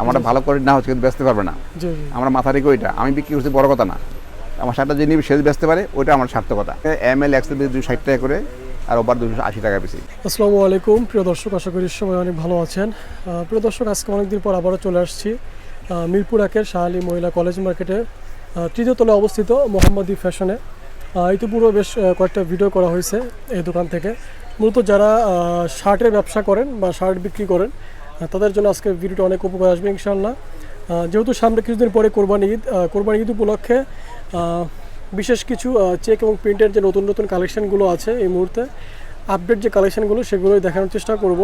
আমরা ভালো করে না হচ্ছে কিন্তু বেচতে পারবে না। আমরা মাথা রেখে ওইটা। আমি বিক্রি করছি বড় কথা না। আমার শার্টটা যে নিবি সে বেচতে পারে ওইটা আমার সার্থকতা এম এল এক্সেল দুশো ষাট টাকা করে আর ওভার দুশো আশি টাকা বেশি। আসসালামু আলাইকুম। প্রিয় দর্শক আশা করি সবাই অনেক ভালো আছেন। প্রিয় দর্শক আজকে অনেকদিন পর আবারও চলে আসছি। মিরপুর একের শাহালি মহিলা কলেজ মার্কেটে। তৃতীয় তলায় অবস্থিত মোহাম্মদী ফ্যাশনে। ইতিপূর্বে বেশ কয়েকটা ভিডিও করা হয়েছে এই দোকান থেকে। মূলত যারা শার্টের ব্যবসা করেন বা শার্ট বিক্রি করেন তাদের জন্য আজকে ভিডিওটা অনেক উপকার আসবে ইনশাআল্লাহ। আহ, যেহেতু সামনে কিছুদিন পরে কোরবানি ঈদ কোরবানি ঈদ উপলক্ষে বিশেষ কিছু চেক এবং প্রিন্টের যে নতুন নতুন কালেকশনগুলো আছে এই মুহূর্তে আপডেট যে কালেকশনগুলো সেগুলোই দেখানোর চেষ্টা করব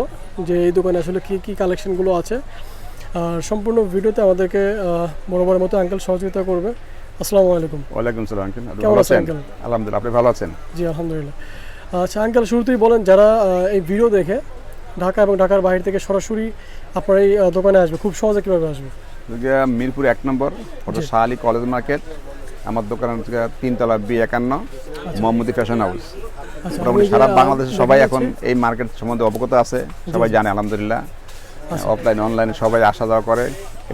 যে এই দোকানে আসলে কী কী কালেকশনগুলো আছে। আর সম্পূর্ণ ভিডিওতে আমাদেরকে আহ, বরাবরের মতো আঙ্কেল সহযোগিতা করবে। আসসালামু আলাইকুম। ওয়ালাইকুম সালাম আঙ্কেল কেমন আছেন, আছেন? আঙ্কেল? আলহামদুলিল্লাহ আপনি ভালো আছেন? জি আলহামদুলিল্লাহ। আচ্ছা আঙ্কেল শুরুতেই বলেন যারা এই ভিডিও দেখে ঢাকা এবং ঢাকার বাইরে থেকে সরাসরি আপনার এই দোকানে আসবে। খুব সহজে কীভাবে আসবে? মিরপুর এক নম্বর ওটা শাহালি কলেজ মার্কেট। আমার দোকান হচ্ছে তিনতলা বি একান্ন মোহাম্মদী ফ্যাশন হাউস আচ্ছা মোটামুটি সারা বাংলাদেশে সবাই এখন এই মার্কেট সম্বন্ধে অবগত আছে। সবাই জানে আলহামদুলিল্লাহ। অফলাইন অনলাইনে সবাই আসা যাওয়া করে।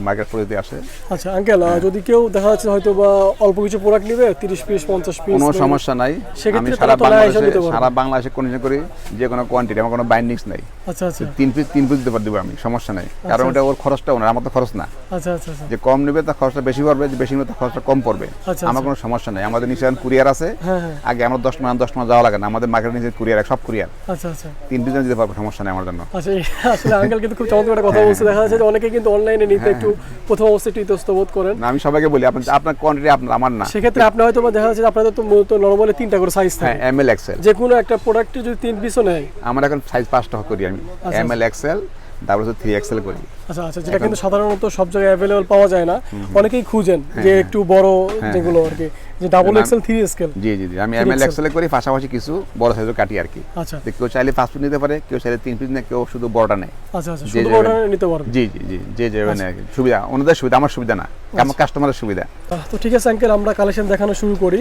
মার্কেট আসে। আচ্ছা আঙ্কেল হ্যাঁ। যদি কেউ দেখা যাচ্ছে হয়তো বা অল্প কিছু প্রোডাক্ট নিবে তিরিশ পিস পঞ্চাশ পিস কোনো সমস্যা নাই। আমি সারা বাংলাদেশে সারা বাংলাদেশে কন্ডিশন করি যে কোনো কোয়ান্টিটি আমার কোনো বাইন্ডিংস নাই। আচ্ছা আচ্ছা। তিন পিস তিন পিস দিতে পার আমি সমস্যা নাই। কারণ ওটা ওর খরচটা ওনার আমার তো খরচ না। আচ্ছা আচ্ছা আচ্ছা। যে কম নেবে তার খরচটা বেশি পড়বে যে বেশি নেবে তার খরচটা কম পড়বে। আচ্ছা, আমার কোনো সমস্যা নাই। আমাদের নিচে কুরিয়ার আছে। হ্যাঁ হ্যাঁ। আগে আমার দশ মাস দশ মাস যাওয়া লাগে না। আমাদের মার্কেটের নিচে কুরিয়ার সব কুরিয়ার আচ্ছা আচ্ছা। তিন পিস দিতে পারব সমস্যা নেই আমার জন্য। আচ্ছা আসলে আঙ্কেল কিন্তু খুব চমৎকার কথা বলছে। দেখা যাচ্ছে যে অনেকে কিন্তু অনলাইনে নিতে একটু প্রথম অবস্থায় একটু ইতস্ত বোধ করেন। না, আমি সবাইকে বলি আপনার আপনার কোয়ান্টিটি আপনার আমার না। সেক্ষেত্রে আপনি হয়তো দেখা যাচ্ছে আপনাদের তো মূলত নরমালি তিনটা করে সাইজ হ্যাঁ থাকে এম এল এক্সেল যে কোনো একটা প্রোডাক্টে যদি তিন পিসও নেয়। আমার এখন সাইজ পাঁচটা করি আমি। এম এল এক্সেল তারপর হচ্ছে থ্রি এক্সেল করি। আচ্ছা আচ্ছা যেটা কিন্তু সাধারণত সব জায়গায় অ্যাভেলেবল পাওয়া যায় না। অনেকেই খুঁজেন যে একটু বড় যেগুলো আর কি যে ডাবল এক্সেল থ্রি স্কেল জি জি জি আমি এম এল এক্সেল করি পাশাপাশি কিছু বড় সাইজও কাটি আর কি আচ্ছা কেউ চাইলে পাঁচ নিতে পারে কেউ চাইলে তিন কেউ শুধু বড়টা নেয়। আচ্ছা আচ্ছা শুধু। অর্ডার নিতে পারবেন জি জি জি যে যাবে না সুবিধা ওনাদের সুবিধা আমার সুবিধা না। আমার কাস্টমারের সুবিধা। তো ঠিক আছে আঙ্কেল আমরা কালেকশন দেখানো শুরু করি।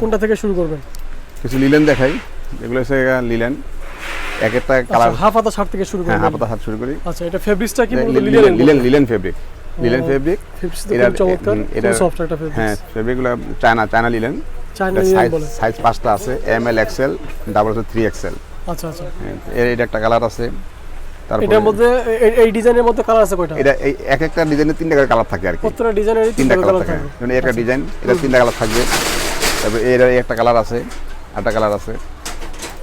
কোনটা থেকে শুরু করবেন? কিছু লিলেন দেখাই। এগুলো হচ্ছে লিলেন এক একটা কালার হাফ হাতা শার্ট থেকে শুরু হ্যাঁ করবেন হাফাতা হাত শুরু করি। আচ্ছা এটা ফেব্রিক্সটা কি linen linen linen fabric linen fabric তো চমৎকার। এটার- সফট একটা ফেব্রিক্স হ্যাঁ ফেব্রিকগুলো চায়না চায়না লিলেন সাইজ বলে। সাইজ পাঁচটা আছে এম এল এক্সেল ডাবল হচ্ছে থ্রি এক্সেল আচ্ছা আচ্ছা। এর এটা একটা কালার আছে। এটার মধ্যে এই ডিজাইনের মধ্যে কালার আছে কয়টা? এটা এক একটা তিনটা করে কালার থাকে আর কি প্রত্যেকটা ডিজাইনের তিনটা কালার থাকে। একটা ডিজাইন এটা তিনটা কালার থাকবে। তারপরে এর একটা কালার আছে একটা কালার আছে।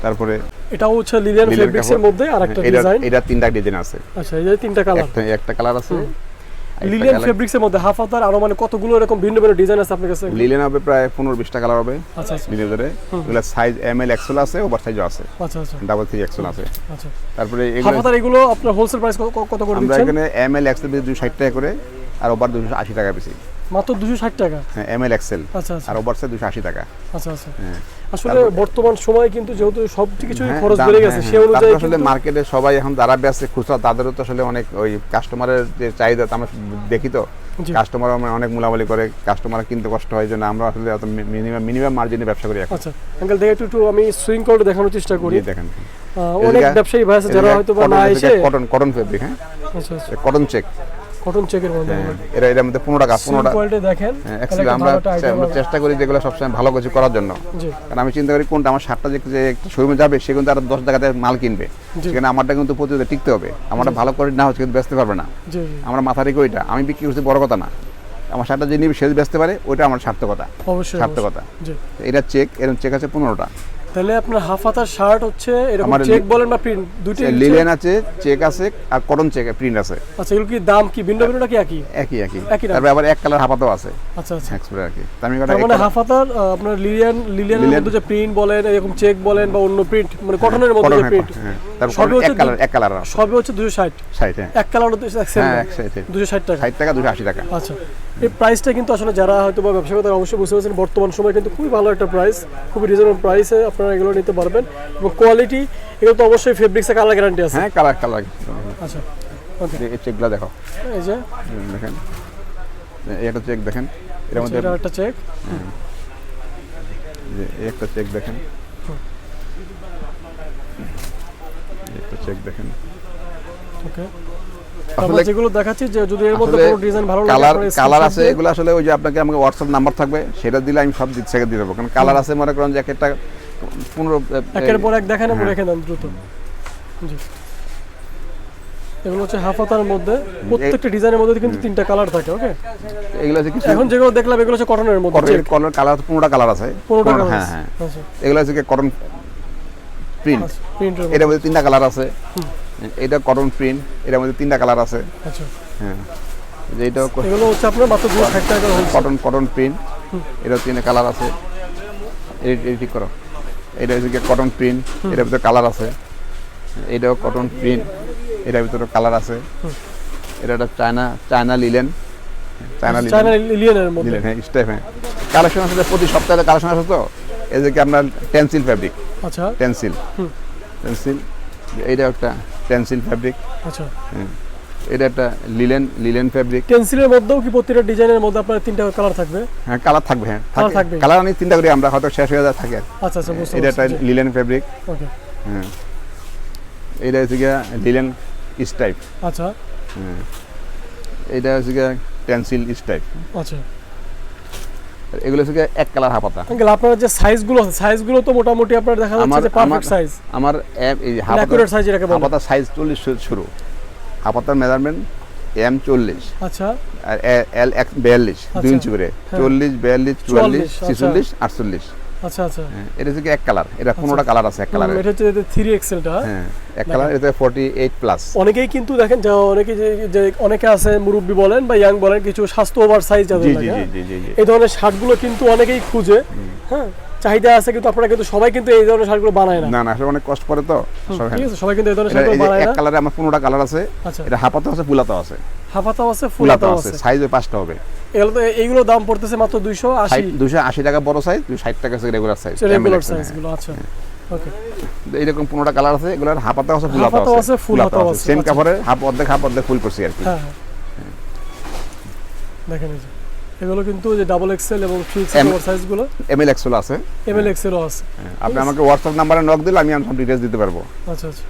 তারপরে এটাও হচ্ছে লিলেন ফেব্রিক্স এর মধ্যে আরেকটা ডিজাইন এটা তিনটা ডিজাইন আছে। আচ্ছা এই যে তিনটা কালার একটা একটা কালার আছে। লিলেন ফেব্রিক্স এর মধ্যে হাফ হাতার আরও মানে কতগুলো এরকম ভিন্ন ভিন্ন ডিজাইন আছে আপনার কাছে? লিলেন হবে প্রায় পনেরো বিশটা কালার হবে। আচ্ছা আচ্ছা। লিলেন ভিতরে এগুলো সাইজ এম এল এক্সেল আছে ওভার সাইজও আছে। আচ্ছা আচ্ছা। ডাবল থ্রি এক্সেল আছে। আচ্ছা। তারপরে হাফ এগুলো হাতার এগুলো আপনার হোলসেল প্রাইস কত করে আমরা এখানে এম এল এক্সেল দুশো ষাট টাকা করে আর ওভার দুশো আশি টাকা বেশি। মাত্র দুশো ষাট টাকা? হ্যাঁ এম এল এক্সেল আচ্ছা আচ্ছা। আর ওভার সাইজ দুশো আশি টাকা। আচ্ছা আচ্ছা। হ্যাঁ। আসলে বর্তমান সময় কিন্তু যেহেতু সব কিছুই হ্যাঁ, খরচ বেড়ে হ্যাঁ, গেছে হ্যাঁ। সেই অনুযায়ী আসলে মার্কেটে সবাই এখন যারা ব্যস্ত খুচরা তাদেরও তো আসলে অনেক ওই কাস্টমারের যে চাহিদা আমরা দেখি তো। কাস্টমার অনেক মূলামূলি করে কাস্টমার কিনতে কষ্ট হয় জন্য আমরা আসলে এত মিনিমাম মিনিমাম মার্জিনে ব্যবসা করি এখন। আচ্ছা আঙ্কেল দেখে একটু আমি সুইং করে দেখানোর চেষ্টা করি। দেখেন। অনেক ব্যবসায়ী ভাই আছে যারা হয়তো বা না এসে কটন কটন ফেব্রিক হ্যাঁ। আচ্ছা আচ্ছা। কটন চেক কটন চেকের মধ্যে হ্যাঁ এরা এর মধ্যে পনেরো টাকা পনেরো টাকা কোয়ালিটি দেখেন হ্যাঁ, আমরা আমরা চেষ্টা করি যেগুলো সবসময় ভালো কিছু করার জন্য। কারণ আমি চিন্তা করি কোনটা আমার সাতটা যে একটা শোরুমে যাবে সে কিন্তু আর দশ টাকাতে মাল কিনবে। সেখানে আমারটা কিন্তু প্রতিযোগিতা টিকতে হবে। আমারটা ভালো করে না হচ্ছে কিন্তু বেচতে পারবে না। আমরা মাথা রেখে ওইটা আমি বিক্রি করছি বড় কথা না। আমার শার্টটা যে নিবে সে বেচতে পারে ওইটা আমার সার্থকতা। অবশ্যই সার্থকতা। এটা চেক এরকম চেক আছে পনেরোটা। তাহলে আপনার হাফ হাতার শার্ট হচ্ছে এরকম চেক বলেন বা প্রিন্ট দুটি লিলেন আছে চেক আছে আর কটন চেক প্রিন্ট আছে। আচ্ছা এগুলো কি দাম কি? ভিন্ন ভিন্ন নাকি একই? একই একই। একই। তারপরে আবার এক কালার হাফাতেও আছে। আচ্ছা আচ্ছা। এক্সপ্রে আর কি তার মানে হাফ হাতার আপনার লিলিয়ান লিলিয়ানের লিলিয়ান- মধ্যে যে প্রিন্ট বলেন এরকম চেক বলেন বা অন্য প্রিন্ট মানে কটনের মধ্যে যে হ্যাঁ, প্রিন্ট হ্যাঁ। তারপর সবই হচ্ছে এক কালার এক কালার সবই হচ্ছে দুশো ষাট। ষাট হ্যাঁ। এক কালার হ্যাঁ দুশো ষাট টাকা। ষাট টাকা দুশো আশি টাকা। আচ্ছা। এই প্রাইসটা কিন্তু আসলে যারা হয়তো বা ব্যবসা করতে অবশ্যই বুঝতে পারছেন বর্তমান সময় কিন্তু খুবই ভালো একটা প্রাইস খুবই রিজনেবল প্রাইসে আপনারা এগুলো নিতে পারবেন এবং কোয়ালিটি এগুলো তো অবশ্যই ফেব্রিক্সে কালার গ্যারান্টি আছে। হ্যাঁ কালার কালার আচ্ছা ওকে এই চেকগুলো দেখো। এই যে। দেখেন। এটা চেক দেখেন। এর মধ্যে এটা একটা চেক এই একটা চেক দেখেন। একটা চেক দেখেন। ওকে আমরা যেগুলো দেখাচ্ছি যে যদি এর মধ্যে কোনো ডিজাইন ভালো লাগে কালার কালার আছে এগুলো আসলে ওই যে আপনাকে আমাকে হোয়াটসঅ্যাপ নাম্বার থাকবে সেটা দিলে আমি সব দিক থেকে দিয়ে দেবো। কারণ কালার আছে মনে করেন যে পনেরো একের পর এক দেখেন এবং হ্যাঁ। রেখে দেন দ্রুত। জি। এগুলো হচ্ছে হাফাতার মধ্যে প্রত্যেকটা ডিজাইনের মধ্যে কিন্তু তিনটা কালার থাকে ওকে এগুলো হচ্ছে কিছু এখন যেগুলো দেখলাম এগুলো হচ্ছে কটনের মধ্যে check। কটন কালার পনেরোটা কালার আছে। পনেরোটা পনেরো- কালার হ্যাঁ হ্যাঁ। এগুলো হচ্ছে কটন প্রিন্ট প্রিন্টের এটার মধ্যে। তিনটা কালার আছে। এটা কটন প্রিন্ট এটার মধ্যে তিনটা কালার আছে। আচ্ছা। হ্যাঁ। যে এটা এগুলো হচ্ছে আপনার মাত্র দুশো ষাট টাকা কটন কটন প্রিন্ট এটা তিনটা কালার আছে। এই ঠিক করো। এটা হচ্ছে কটন প্রিন্ট এটার ভিতরে কালার আছে। এটাও কটন প্রিন্ট এটার ভিতরে কালার আছে। এটা একটা China China linen China China linen মধ্যে। হ্যাঁ স্টেপ হ্যাঁ। কালেকশন আছে প্রতি সপ্তাহে কালেকশন আছে তো? এই যে কি আপনার টেন্সিল ফ্যাব্রিক আচ্ছা। টেন্সিল। টেন্সিল এইটা একটা টেন্সিল ফ্যাব্রিক। আচ্ছা। এটা একটা লিলেন লিলেন ফ্যাব্রিক। পেন্সিলের মধ্যেও কি প্রতিটা ডিজাইনের মধ্যে আপনার তিনটা কালার থাকবে? হ্যাঁ কালার থাকবে হ্যাঁ থাকবে। কালার অনেক চিন্তা করি আমরা হয়তো শেষ হয়ে যায় থাকে আচ্ছা আচ্ছা এটা একটা লিলেন ফ্যাব্রিক। ওকে। হ্যাঁ এটা হচ্ছে গিয়া লিলেন স্টাইপ। আচ্ছা। হ্যাঁ এটা হচ্ছে গিয়া পেন্সিল স্টাইপ। আচ্ছা। এগুলো হচ্ছে এক কালার হাপাতা আঙ্কেল আপনার যে সাইজগুলো আছে সাইজগুলো তো মোটামুটি আপনার দেখা যাচ্ছে যে পারফেক্ট সাইজ আমার এই অ্যাকুরেট সাইজ যেটাকে বলে। হাপাতার সাইজ চল্লিশ শুরু হাপাতার মেজারমেন্ট এম চল্লিশ। আচ্ছা। আর এল এক বিয়াল্লিশ দুই আচ্ছা। ইঞ্চি করে। হ্যাঁ। চল্লিশ বিয়াল্লিশ চুয়াল্লিশ আচ্ছা। ছিচল্লিশ আটচল্লিশ। আচ্ছা আচ্ছা। হ্যাঁ, এটা হচ্ছে এক কালার? এটা কালার আছে এক হুম, এটা হচ্ছে থ্রি এক্সেলটা হ্যাঁ এক কালার এটা ফোর্টি এইট প্লাস অনেকেই কিন্তু দেখেন যে অনেকে যে অনেকে আছে মুরব্বী বলেন বা ইয়াং বলেন কিছু স্বাস্থ্য ওভার সাইজ যাদের লাগে। এই ধরনের শার্টগুলো কিন্তু অনেকেই খুঁজে। হ্যাঁ চাহিদা আছে কিন্তু আপনারা কিন্তু সবাই কিন্তু এই ধরনের শার্টগুলো বানায় না। না না আসলে অনেক কষ্ট পড়ে তো। হ্যাঁ। সবাই কিন্তু এই ধরনের শার্টগুলো যে বানায় এক না। কালারে আমার পনেরোটা কালার আছে আচ্ছা। এটা হাফাতে আছে ফুলাতে আছে। হাফাতাও আছে ফুলাতে ফুলাতাও আছে সাইজ পাঁচটা হবে। এগুলো তো এইগুলো দাম পড়তেছে মাত্র দুইশো আশি। দুশো আশি টাকা বড় সাইজ দুশো ষাট আছে রেগুলার সাইজ রেগুলার সাইজগুলো আচ্ছা। এইরকম পনেরোটা কালার আছে এগুলোর হাফাতে আছে ফুলাতে হাফাতেও আছে, আছে ফুলাতেও আছে, সেম আচ্ছা। কাপড়ে হাফ অর্ধেক হাফ অর্ধেক ফুল করছি আর কি। হ্যাঁ হ্যাঁ। দেখেন এগুলো কিন্তু যে ডাবল এক্সেল এবং থ্রি এক্সেল ওর সাইজগুলো এমএল এক্সেল আছে। এমএল এক্সেলও আছে। হ্যাঁ, আপনি আমাকে হোয়াটসঅ্যাপ নাম্বারে নক দিলে আমি সব ডিটেইলস দিতে পারব। আচ্ছা আচ্ছা।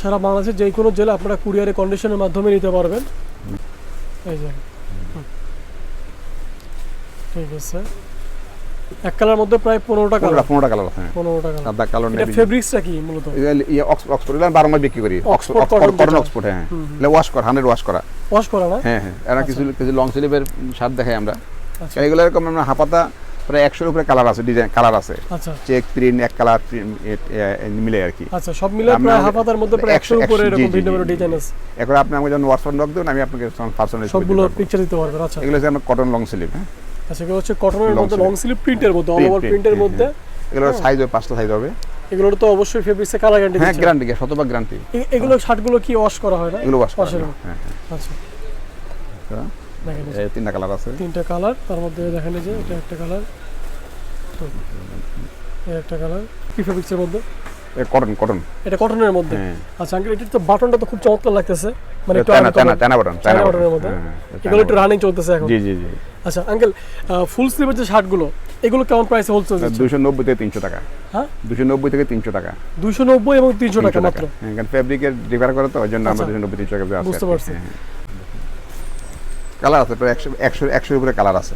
সারা বাংলাদেশের যে কোনো জেলা আপনারা কুরিয়ারে কন্ডিশনের মাধ্যমে নিতে পারবেন। এই যে। ঠিক আছে। এক কালার মধ্যে প্রায় পনেরোটা পনেরোটা কালার। পনেরোটা কালার হ্যাঁ। পনেরোটা কালার। সাদা কালো এটা নেভি ফেব্রিক্সটা কি মূলত? ইয়ে অক্সফোর্ড অক্সফোর্ড এটা বারো মাস বিক্রি করি। অক্সফোর্ড কটন অক্সফোর্ড হ্যাঁ। এটা ওয়াশ করা হান্ড্রেড ওয়াশ করা। ওয়াশ করা না? হ্যাঁ হ্যাঁ। এরা কিছু কিছু লং স্লিভের শার্ট দেখাই আমরা। আচ্ছা। এগুলো এরকম আমরা হাফাতা প্রায় একশোর উপরে কালার আছে ডিজাইন কালার আছে। আচ্ছা। চেক প্রিন্ট এক কালার মিলে আর কি। আচ্ছা সব মিলে প্রায় হাফাতার মধ্যে প্রায় একশো- একশোর উপরে এরকম ভিন্ন ভিন্ন ডিজাইন আছে। এখন আপনি আমাকে যখন হোয়াটসঅ্যাপ নক দেবেন আমি আপনাকে পার্সোনাল সবগুলো পিকচার দিতে পারবেন আচ্ছা। এগুলো হচ্ছে আমরা কটন লং স্লিভ হ্যাঁ। আচ্ছা এগুলো হচ্ছে কটনের মধ্যে লং স্লিভ প্রিন্টের মধ্যে অল ওভার প্রিন্টের হ্যাঁ, মধ্যে। সাইজ হবে পাঁচটা সাইজ হবে। এগুলোর তো অবশ্যই ফেব্রিক্সে কালার গ্যারান্টি হ্যাঁ গ্যারান্টি শতভাগ গ্যারান্টি এগুলো শার্টগুলো কি ওয়াশ করা হয় না এগুলো ওয়াশ করা হ্যাঁ হ্যাঁ আচ্ছা। হ্যাঁ। যে এই তিনটা কালার আছে। তিনটা কালার তার মধ্যে দেখেন যে এটা একটা কালার একটা কালার কি ফেব্রিক্সের মধ্যে? কটন কটন এটা কটনের মধ্যে। হ্যাঁ। আচ্ছা আঙ্কেল এটার তো বাটনটা তো খুব চমৎকার লাগতেছে। মানে একটু China China uncommon। China button China China বাটনের মধ্যে? হ্যাঁ, হ্যাঁ, এগুলো একটু রানিং চলতেছে এখন। জি জি জি। আচ্ছা আঙ্কেল ফুল স্লিভের যে শার্টগুলো এগুলো কেমন প্রাইসে হোলসেল দুশো নব্বই থেকে তিনশো টাকা। হ্যাঁ? দুশো নব্বই থেকে তিনশো টাকা। দুইশো নব্বই এবং তিনশো টাকা মাত্র। হ্যাঁ কারণ ফ্যাব্রিকের ডিফার করে তো ওই জন্য আমরা আচ্ছা। দুশো নব্বই তিনশো টাকা বুঝতে পারছি। কালার আছে প্রায় একশো একশো একশোর উপরে কালার আছে।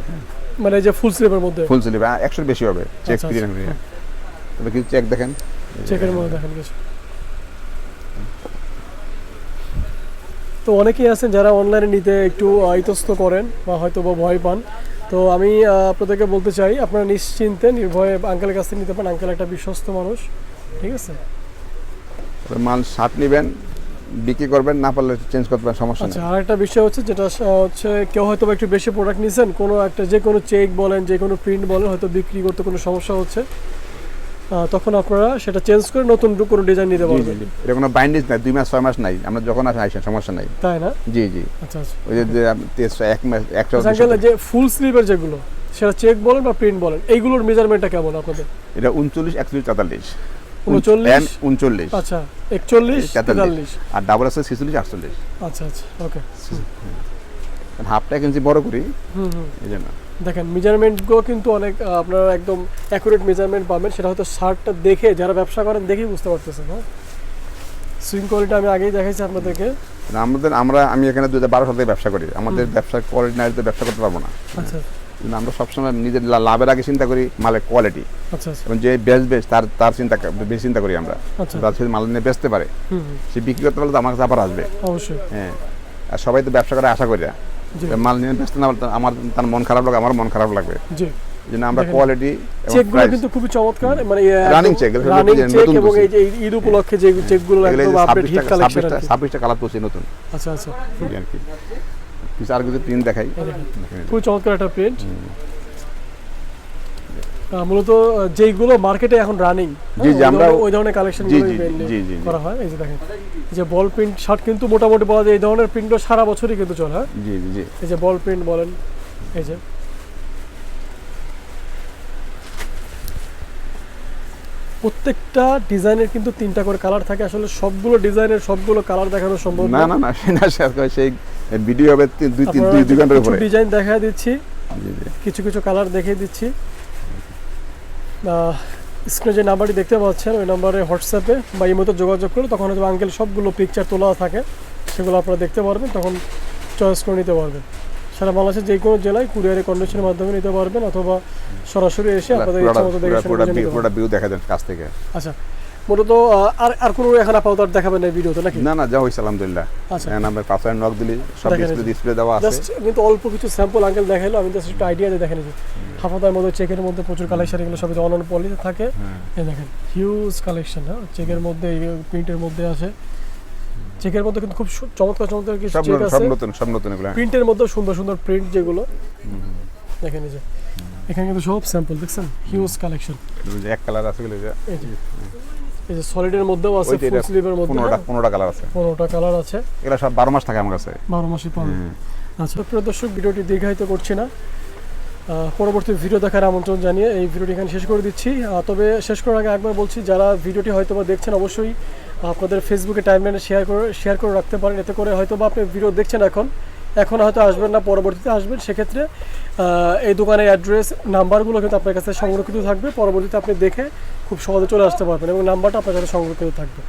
মানে যে ফুল স্লিভের মধ্যে? ফুল স্লিভ একশোর বেশি হবে। চেক আচ্ছা, তবে কিছু চেক দেখেন। চেকের মধ্যে দেখেন কিছু। তো অনেকেই আছেন যারা অনলাইনে নিতে একটু ইতস্ত করেন বা হয়তো বা ভয় পান। তো আমি আপনাদেরকে বলতে চাই আপনারা নিশ্চিন্তে নির্ভয়ে আঙ্কেলের কাছ থেকে নিতে পারেন। আঙ্কেল একটা বিশ্বস্ত মানুষ ঠিক আছে? মাল শার্ট নেবেন বিক্রি করবেন না পারলে চেঞ্জ করতে পারেন সমস্যা আচ্ছা নেই। আর একটা বিষয় হচ্ছে যেটা হচ্ছে কেউ হয়তো বা একটু বেশি প্রোডাক্ট নিছেন কোনো একটা যে কোনো চেক বলেন যে কোনো প্রিন্ট বলেন হয়তো বিক্রি করতে কোনো সমস্যা হচ্ছে। তখন আপনারা সেটা চেঞ্জ করে নতুন কোনো ডিজাইন নিতে পারবেন। এটা কোনো বাইন্ডিজ নাই দুই মাস ছয় মাস নাই। আমরা যখন আসেন আসেন সমস্যা নাই। তাই না? জি জি। আচ্ছা আচ্ছা। ওই যে এক মাস একশো আচ্ছা, আঙ্কেল, যে ফুল স্লিভের যেগুলো সেটা চেক বলেন বা প্রিন্ট বলেন এইগুলোর মেজারমেন্টটা কেমন আপনাদের? এটা উনচল্লিশ একচল্লিশ তেতাল্লিশ। উনচল্লিশ? আচ্ছা একচল্লিশ তেতাল্লিশ। আর ডাবল আছে ছেচল্লিশ আটচল্লিশ। আচ্ছা আচ্ছা ওকে হাফটা এক ইঞ্চি বড় করি। এই জন্য। দেখেন মেজারমেন্টগুলো কিন্তু অনেক আপনারা একদম অ্যাকুরেট মেজারমেন্ট পাবেন। সেটা হয়তো শার্টটা দেখে যারা ব্যবসা করেন দেখেই বুঝতে পারতেছেন হ্যাঁ? সুইং কোয়ালিটি আমি আগেই দেখাইছি আপনাদেরকে। আমাদের আমরা আমি এখানে দু হাজার বারো সাল থেকে ব্যবসা করি। আমাদের ব্যবসার কোয়ালিটি না ব্যবসা করতে পারব না। আচ্ছা। আমরা সবসময় নিজের লাভের আগে চিন্তা করি মালের কোয়ালিটি আচ্ছা আচ্ছা। এবং যে বেস্ট বেস্ট তার তার চিন্তা বেশি চিন্তা করি আমরা। আচ্ছা। বা মাল নিয়ে বেচতে পারে। সে বিক্রি করতে পারলে তো আমার কাছে আবার আসবে। অবশ্যই। হ্যাঁ। আর সবাই তো ব্যবসা করে আশা করি না। মাল নিয়ে বেচতে না আমার তার মন খারাপ লাগবে আমার মন খারাপ লাগবে। জি। আমরা কোয়ালিটি চেকগুলো কিন্তু খুবই চমৎকার মানে রানিং চেক নতুন এবং এই যে ঈদ উপলক্ষে যে চেকগুলো একদম আপডেট হিট কালেকশন আর কি। ছাব্বিশটা কালার তুলছি নতুন। আচ্ছা আচ্ছা। আর কিছু প্রিন্ট দেখাই। যে। খুবই চমৎকার একটা প্রিন্ট মূলত যেইগুলো মার্কেটে এখন রানিং জি, জি, আমরা- ওই ধরনের কালেকশন জি, জি, জি, জি। করা হয়। এই যে দেখেন যে বল প্রিন্ট শার্ট কিন্তু মোটামুটি বলা যায় এই ধরনের প্রিন্টও সারা বছরই কিন্তু চলে হ্যাঁ? জি জি জি। এই যে বল প্রিন্ট বলেন এই যে। প্রত্যেকটা ডিজাইনের কিন্তু তিনটা করে কালার থাকে। আসলে সবগুলো ডিজাইনের সবগুলো কালার দেখানো সম্ভব না না। না সে না সেই ভিডিও হবে দুই তিন দুই দুই ঘণ্টার উপরে। ডিজাইন দেখা দিচ্ছি। জি জি। কিছু কিছু কালার দেখিয়ে দিচ্ছি। স্ক্রিনে যে নাম্বারটি দেখতে পাচ্ছেন ওই নাম্বারে হোয়াটসঅ্যাপে বা ইমোতে যোগাযোগ করলে তখন হয়তো আঙ্কেল সবগুলো পিকচার তোলা থাকে সেগুলো আপনারা দেখতে পারবেন তখন চয়েস করে নিতে পারবেন। সারা বাংলাদেশের যে কোনো জেলায় কুরিয়ারের কন্ডিশনের মাধ্যমে নিতে পারবেন অথবা সরাসরি এসে আপনাদের ইচ্ছা মতো দেখে ভিউ কাছ থেকে। আচ্ছা মূলত আর আর কোনো এখন আপাতত আর দেখাবেন না ভিডিওতে নাকি? না না যা হয়েছে আলহামদুলিল্লাহ। আচ্ছা। আমরা পাঁচশো নক দিলি সব ডিসপ্লে ডিসপ্লে দেওয়া আছে। জাস্ট কিন্তু অল্প কিছু স্যাম্পল আঙ্কেল দেখাইলো আমি জাস্ট একটু আইডিয়া দিয়ে দেখে নিচ্ছি। হাফাতার মধ্যে চেকের মধ্যে প্রচুর কালেকশন এগুলো সবই অনলাইন পলিতে থাকে। এই দেখেন হিউজ কালেকশন হ্যাঁ? চেকের মধ্যে প্রিন্টের মধ্যে আছে। চেকের মধ্যে কিন্তু খুব চমৎকার চমৎকার কিছু চেক নতুন- সব নতুন সব নতুন এগুলো। প্রিন্টের মধ্যে সুন্দর সুন্দর প্রিন্ট যেগুলো। দেখেন এই যে এখানে কিন্তু সব স্যাম্পল দেখছেন? হিউজ কালেকশন এক কালার আছে এগুলো যে। এই যে সলিডের মধ্যেও আছে ফুল স্লিভের মধ্যে পনেরোটা পনেরোটা কালার আছে। পনেরোটা কালার আছে। এগুলো সব বারো মাস থাকে আমার কাছে। বারো মাসে পাবেন হ্যাঁ। আচ্ছা প্রিয় দর্শক ভিডিওটি দীর্ঘায়িত করছি না। পরবর্তী ভিডিও দেখার আমন্ত্রণ জানিয়ে এই ভিডিওটি এখানে শেষ করে দিচ্ছি। তবে শেষ করার আগে একবার বলছি যারা ভিডিওটি হয়তো বা দেখছেন অবশ্যই আপনাদের ফেসবুকে টাইমলাইনে শেয়ার করে শেয়ার করে রাখতে পারেন। এতে করে হয়তো বা আপনি ভিডিও দেখছেন এখন। এখন হয়তো আসবেন না, পরবর্তীতে আসবেন। সেক্ষেত্রে এই দোকানের অ্যাড্রেস নাম্বারগুলো কিন্তু আপনার কাছে সংরক্ষিত থাকবে। পরবর্তীতে আপনি দেখে খুব সহজে চলে আসতে পারবেন এবং নাম্বারটা আপনার কাছে সংরক্ষিত থাকবে।